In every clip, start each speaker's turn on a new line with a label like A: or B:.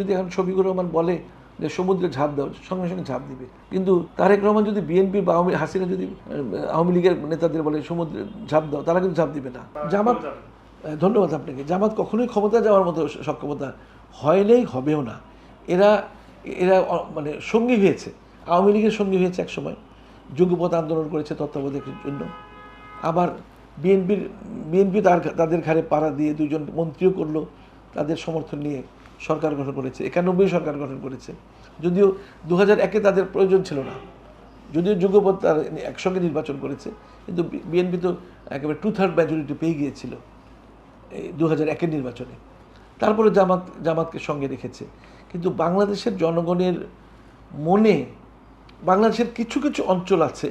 A: যদি এখন শফিকুর রহমান বলে যে সমুদ্রে ঝাঁপ দাও সঙ্গে সঙ্গে ঝাঁপ দিবে। কিন্তু তারেক রহমান যদি বিএনপি বা আওয়ামী, হাসিনা যদি আওয়ামী লীগের নেতাদের বলে সমুদ্রে ঝাঁপ দাও, তারা কিন্তু ঝাঁপ দিবে না। জামাত ধন্যবাদ আপনাকে। জামাত কখনোই ক্ষমতা যাওয়ার মতো সক্ষমতা হয় নাই হবেও না। এরা এরা মানে সঙ্গী হয়েছে। আওয়ামী লীগের সঙ্গী হয়েছে এক সময় যুগপথ আন্দোলন করেছে তত্ত্বাবধায়কের জন্য। আবার বিএনপির বিএনপি তার তাদের ঘাড়ে পাড়া দিয়ে দুজন মন্ত্রীও করল, তাদের সমর্থন নিয়ে। সরকার গঠন করেছে, একানব্বই সরকার গঠন করেছে। যদিও দু হাজার একে তাদের প্রয়োজন ছিল না। যদিও যুগপথ তার একসঙ্গে নির্বাচন করেছে, কিন্তু বিএনপি তো একেবারে টু থার্ড মেজরিটি পেয়ে গিয়েছিল এই দু হাজার একের নির্বাচনে। তারপরে জামাত, জামাতকে সঙ্গে রেখেছে। কিন্তু বাংলাদেশের জনগণের মনে বাংলাদেশের কিছু কিছু অঞ্চল আছে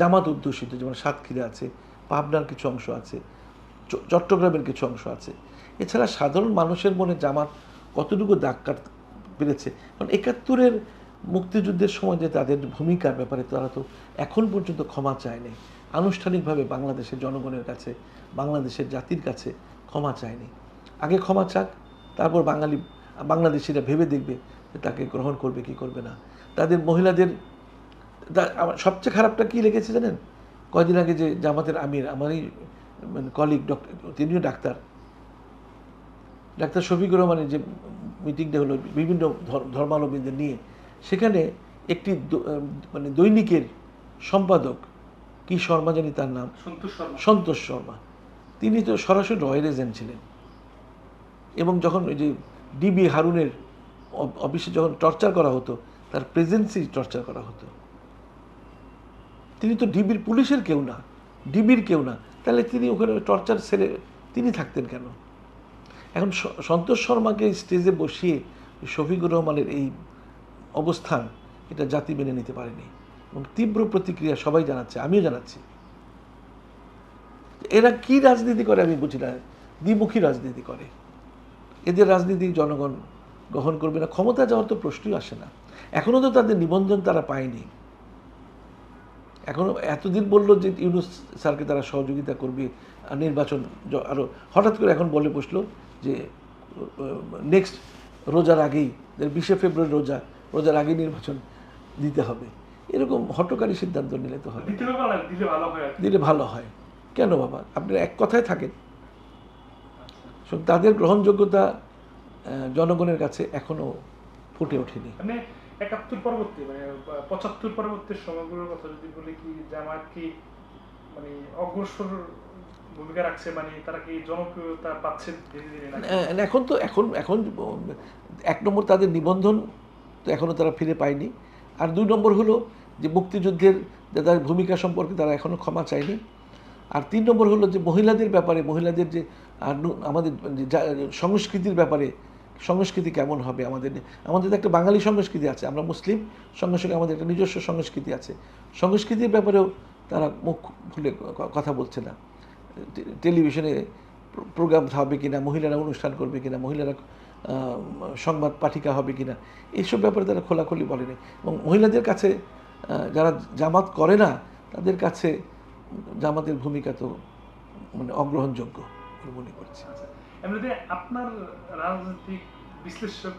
A: জামাত অধ্যুষিত, যেমন সাতক্ষীরা আছে, পাবনার কিছু অংশ আছে চট্টগ্রামের কিছু অংশ আছে। এছাড়া সাধারণ মানুষের মনে জামাত কতটুকু দাগ কাট পেরেছে? কারণ একাত্তরের মুক্তিযুদ্ধের সময় যে তাদের ভূমিকার ব্যাপারে তারা তো এখন পর্যন্ত ক্ষমা চায়নি। আনুষ্ঠানিকভাবে বাংলাদেশের জনগণের কাছে, বাংলাদেশের জাতির কাছে ক্ষমা চায়নি। আগে ক্ষমা চাক, তারপর বাঙালি, বাংলাদেশিরা ভেবে দেখবে যে তাকে গ্রহণ করবে কি করবে না। তাদের মহিলাদের সবচেয়ে খারাপটা কি লেগেছে জানেন? কয়দিন আগে যে জামাতের আমির, আমারই মানে কলিগ ডক্টর তিনিও ডাক্তার। ডাক্তার শফিকুর রহমানের যে মিটিংটা হলো বিভিন্ন ধর- ধর্মাবলম্বীদের নিয়ে সেখানে একটি মানে দৈনিকের সম্পাদক কি শর্মা জানি তার নাম?
B: সন্তোষ শর্মা।
A: তিনি তো সরাসরি রয়্যাল এজেন্ট ছিলেন। এবং যখন ওই যে ডিবি হারুনের অফিসে যখন টর্চার করা হতো তার প্রেজেন্সি টর্চার করা হতো। তিনি তো ডিবির পুলিশের কেউ না ডিবির কেউ না। তাহলে তিনি ওখানে টর্চার সেরে তিনি থাকতেন কেন? এখন সন্তোষ শর্মাকে স্টেজে বসিয়ে শফিকুর রহমানের এই অবস্থান এটা জাতি মেনে নিতে পারেনি এবং তীব্র প্রতিক্রিয়া সবাই জানাচ্ছে, আমিও জানাচ্ছি। এরা কি রাজনীতি করে আমি বুঝি না, দ্বিমুখী রাজনীতি করে। এদের রাজনীতি জনগণ গ্রহণ করবে না, ক্ষমতা যাওয়ার তো প্রশ্নই আসে না। এখনও তো তাদের নিবন্ধন তারা পায়নি। এখনও এতদিন বলল যে ইউনুস স্যারকে তারা সহযোগিতা করবে, নির্বাচন জ- আরও হঠাৎ করে এখন বলে বসল যে নেক্সট রোজার আগেই বিশে ফেব্রুয়ারি রোজা রোজার আগেই নির্বাচন দিতে হবে। এরকম হটকারী সিদ্ধান্ত নিলে তো হবে
B: দিলে ভালো হয়
A: কেন বাবা? আপনারা এক কথায় থাকেন। তাদের গ্রহণযোগ্যতা জনগণের কাছে এখনও ফুটে ওঠেনি।
B: মানে একাত্তর পরবর্তী মানে পঁচাত্তর পরবর্তী সময়গুলোর কথা যদি বলি কি জামাত কি মানে অগ্রসর ভূমিকা রাখছে মানে তারা কি জনপ্রিয়তা পাচ্ছে ধীরে ধীরে
A: এখন তো, এখন এখন, এক নম্বর তাদের নিবন্ধন তো এখনও তারা ফিরে পায়নি। আর দুই নম্বর হলো যে মুক্তিযুদ্ধের তার ভূমিকা সম্পর্কে তারা এখনও ক্ষমা চায়নি। আর তিন নম্বর হলো যে মহিলাদের ব্যাপারে, মহিলাদের যে আমাদের সংস্কৃতির ব্যাপারে সংস্কৃতি কেমন হবে আমাদের আমাদের একটা বাঙালি সংস্কৃতি আছে, আমরা মুসলিম, সঙ্গে সঙ্গে আমাদের একটা নিজস্ব সংস্কৃতি আছে। সংস্কৃতির ব্যাপারেও তারা মুখ ক- কথা বলছে না। টেলিভিশনে প্রোগ্রাম হবে কিনা, মহিলারা অনুষ্ঠান করবে কিনা, মহিলারা সংবাদ পাঠিকা হবে কিনা, এইসব ব্যাপারে তারা খোলাখুলি বলেনি। এবং মহিলাদের কাছে যারা জামাত করে না, তাদের কাছে জামাতের ভূমিকা তো মানে অগ্রহণযোগ্য মনে করছি।
B: আচ্ছা আপনার রাজনৈতিক বিশ্লেষক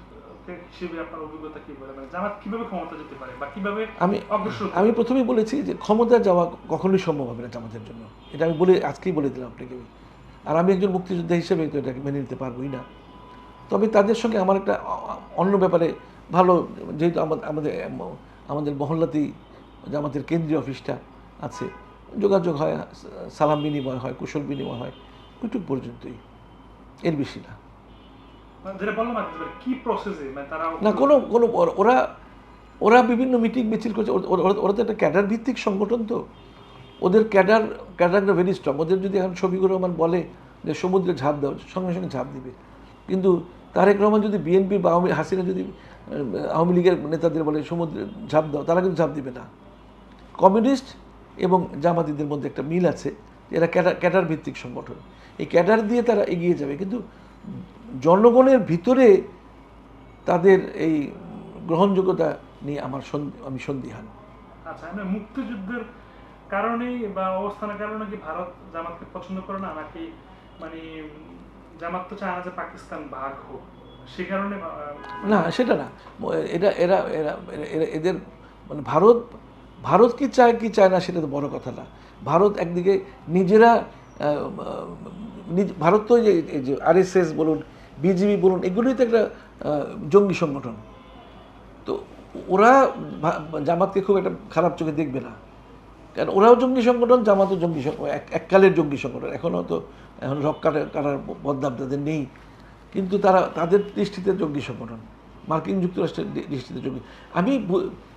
B: মানে
A: আমি আমি প্রথমেই বলেছি যে ক্ষমতা যাওয়া কখনোই সম্ভব হবে না জামাতের জন্য। এটা আমি বলে আজকেই বলে দিলাম আপনাকে আর আমি একজন মুক্তিযোদ্ধা হিসেবে তো এটাকে মেনে নিতে পারবোই না। তবে তাদের সঙ্গে আমার একটা অন্য ব্যাপারে ভালো যেহেতু আমাদের আমাদের মহল্লাতেই জামাতের কেন্দ্রীয় অফিসটা আছে। যোগাযোগ হয় সালাম বিনিময় হয় কুশল বিনিময় হয় ওইটুকু পর্যন্তই। এর বেশি না।
B: মানে মানে
A: ওরা বিভিন্ন মিটিং মিছিল করছে। ওরা তো একটা ক্যাডার ভিত্তিক সংগঠন তো। ওদের ক্যাডার ক্যাডারটা ভেরি স্ট্রং ওদের যদি এখন শফিকুর রহমান বলে যে সমুদ্রে ঝাঁপ দাও, সঙ্গে সঙ্গে ঝাঁপ দিবে। কিন্তু তারেক রহমান যদি বিএনপি বা আওয়ামী, হাসিনা যদি আওয়ামী লীগের নেতাদের বলে সমুদ্রে ঝাঁপ দাও, তারা কিন্তু ঝাঁপ দিবে না। কমিউনিস্ট এবং জামাতিদের মধ্যে একটা মিল আছে এরা ক্যাডার ক্যাডার ভিত্তিক সংগঠন। এই ক্যাডার দিয়ে তারা এগিয়ে যাবে। কিন্তু জনগণের ভিতরে তাদের এই গ্রহণযোগ্যতা নিয়ে আমার আমি সন্দিহান।
B: আচ্ছা মুক্তিযুদ্ধের কারণেই বা অবস্থানের কারণে কি ভারত জামাতকে পছন্দ করে না? নাকি মানে জামাত তো চায় না যে পাকিস্তান ভাগ হোক। সে কারণে
A: না সেটা না। এটা এরা এরা এরা- এদের মানে ভারত ভারত কি চায় কি চায় না সেটা তো বড় কথা না। ভারত একদিকে নিজেরা ভারত তো যে- আরএসএস বলুন বিজেপি বলুন, এগুলোই তো একটা জঙ্গি সংগঠন। তো ওরা জামাতকে খুব একটা খারাপ চোখে দেখবে না। কারণ ওরাও জঙ্গি সংগঠন, জামাতও জঙ্গি এককালের জঙ্গি সংগঠন। এখনও তো, এখন রক কাটার কাটার বদনাম তাদের নেই। কিন্তু তারা, তাদের দৃষ্টিতে জঙ্গি সংগঠন। মার্কিন যুক্তরাষ্ট্রের দৃষ্টিতে জঙ্গি। আমি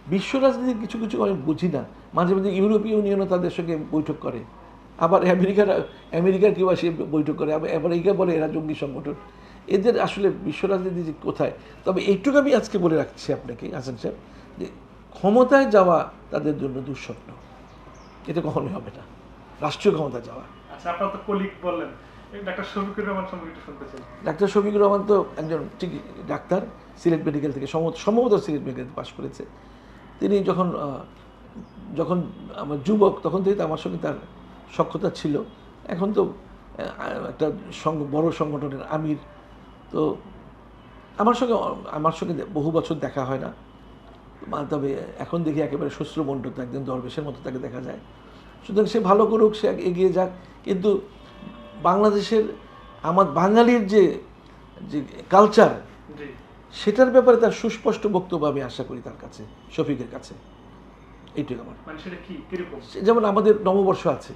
A: বিশ্ব রাজনীতির কিছু কিছু আমি বুঝি না। মাঝে মাঝে ইউরোপীয় ইউনিয়নও তাদের সঙ্গে বৈঠক করে। আবার আমেরিকার আমেরিকার কেউ আসে বৈঠক করে আবার আমেরিকা বলে এরা জঙ্গি সংগঠন। এদের আসলে বিশ্ব রাজনীতি যে কোথায়? তবে এইটুকু আমি আজকে বলে রাখছি আপনাকে হাসান সাহেব যে ক্ষমতায় যাওয়া তাদের জন্য দুঃস্বপ্ন। এটা কখনোই হবে না। রাষ্ট্রীয় ক্ষমতা যাওয়া।
B: আচ্ছা আপনার তো কলিগ বললেন। ডাক্তার শফিকুর রহমান সম্পর্কে শুনতে চাই।
A: ডাক্তার শফিকুর রহমান তো একজন ঠিক ডাক্তার সিলেট মেডিকেল থেকে সম্ভবত সিলেট মেডিকেল পাশ করেছে। তিনি যখন যখন আমার যুবক তখন থেকে আমার সঙ্গে তার সক্ষতা ছিল। এখন তো একটা বড় সংগঠনের আমির। তো আমার সঙ্গে আমার সঙ্গে বহু বছর দেখা হয় না। তবে এখন দেখি একেবারে শ্বশ্রমণ্ডত একদিন দরবেশের মতো তাকে দেখা যায়। সুতরাং সে ভালো করুক সে এগিয়ে যাক। কিন্তু বাংলাদেশের আমার বাঙালির যে যে কালচার সেটার ব্যাপারে তার সুস্পষ্ট বক্তব্য আমি আশা করি তার কাছে শফিকের কাছে। এইটুকু আমার।
B: মানে
A: যেমন আমাদের নববর্ষ আছে।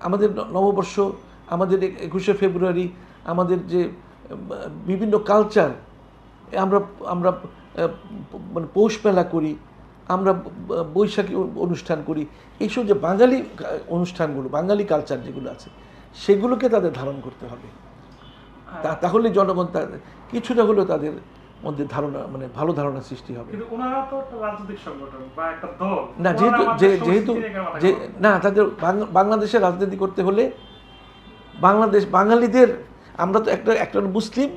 A: আমাদের নববর্ষ আমাদের একুশে ফেব্রুয়ারি আমাদের যে বিভিন্ন কালচার আমরা আমরা মানে পৌষ মেলা করি আমরা বৈশাখী অনুষ্ঠান করি। এইসব যে বাঙালি অনুষ্ঠানগুলো বাঙালি কালচার যেগুলো আছে সেগুলোকে তাদের ধারণ করতে হবে। তা- তাহলে জনগণ তাদের কিছুটা হলেও তাদের মধ্যে ধারণা মানে ভালো ধারণা সৃষ্টি হবে। না যেহেতু যে- যেহেতু যে না তাদের বাংলাদেশে রাজনীতি করতে হলে বাংলাদেশ বাঙালিদের আমরা তো একটা একটা মুসলিম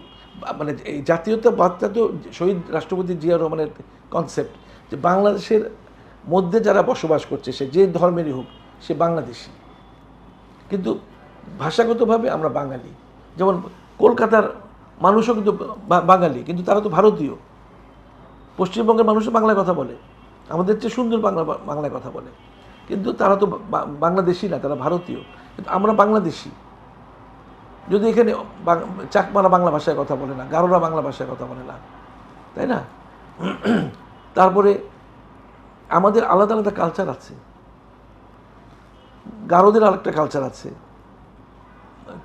A: মানে এই জাতীয়তাবাদটা তো শহীদ রাষ্ট্রপতি জিয়া রহমানের কনসেপ্ট যে বাংলাদেশের মধ্যে যারা বসবাস করছে সে যে ধর্মেরই হোক সে বাংলাদেশি। কিন্তু ভাষাগতভাবে আমরা বাঙালি। যেমন কলকাতার মানুষও কিন্তু বাঙালি, কিন্তু তারা তো ভারতীয়। পশ্চিমবঙ্গের মানুষও বাংলায় কথা বলে। আমাদের চেয়ে সুন্দর বাংলা বাংলায় কথা বলে। কিন্তু তারা তো বাংলাদেশি না, তারা ভারতীয়। কিন্তু আমরা বাংলাদেশি। যদি এখানে চাকমারা বাংলা ভাষায় কথা বলে না, গারোরা বাংলা ভাষায় কথা বলে না, তাই না? তারপরে আমাদের আলাদা আলাদা কালচার আছে। গারোদের আরেকটা কালচার আছে।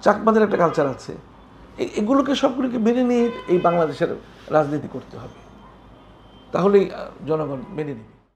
A: চাকমাদের একটা কালচার আছে। এগুলোকে সবগুলোকে মেনে নিয়ে এই বাংলাদেশের রাজনীতি করতে হবে। তাহলেই জনগণ মেনে নেবে।